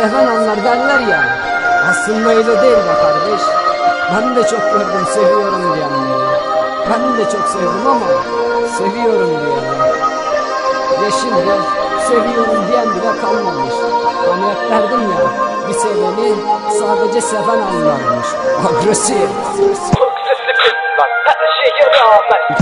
seven anlar derler ya. Aslında öyle değil be kardeş. Ben de çok gördüm seviyorum diyenleri. Ben de çok sevdim ama seviyorum diyorlar Ya şimdi seviyorum diyen bile kalmamış. Hani hep derdim ya bir seveni sadece seven anlarmış. Agresif, agresif.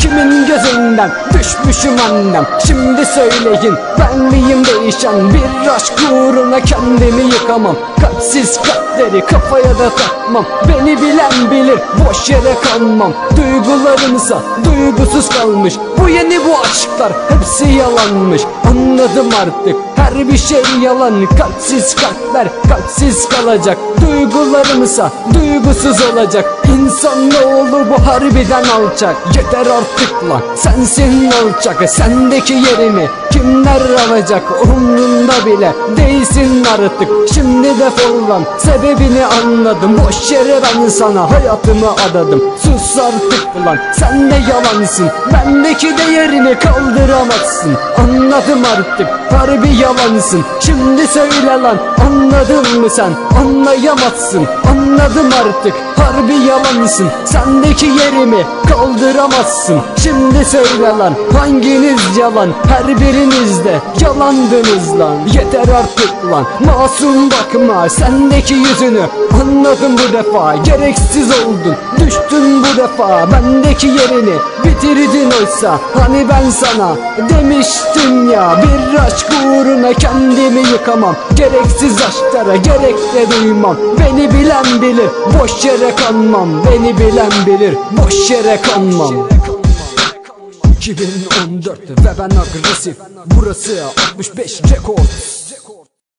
Kimin gözünden düşmüşüm annem? Şimdi söyleyin benliğim değişen Bir aşk uğruna kendimi yıkamam. Kalpsiz kalpleri kafaya da takmam. Beni bilen bilir boş yere kanmam Duygularımsa duygusuz kalmış. Bu yeni bu aşklar hepsi yalanmış. Anladım artık her bir şey yalan Kalpsiz kalpler kalpsiz kalacak. Duygularımsa duygusuz olacak. İnsanoğlu bu harbiden alçak. Yeter artık lan sensin alçak. Sendeki yerimi kimler alacak Umrunda bile değilsin artık. Şimdi defol lan sebebini anladım. Boş yere ben sana hayatımı adadım. Sus artık lan sen de yalansın. Bendeki değerini kaldıramazsın. Anladım artık harbi yalansın. Şimdi söyle lan anladın mı sen? Anlayamazsın. Anladım artık harbi yalansın Sendeki yerimi kaldıramazsın. Şimdi söyle lan hanginiz yalan? Her biriniz de yalandınız lan. Yeter artık lan masum bakma. Sendeki yüzünü anladım bu defa. Gereksiz oldun düştün bu defa. Bendeki yerini bitirdin oysa Hani ben sana demiştim ya. Bir aşk uğruna kendimi yıkamam. Gereksiz aşklara gerek de duymam. Beni bilen bilir boş yere kanmam Beni bilen bilir. Boş yere kanmam. 2014 ve ben agresif Burası 65 Records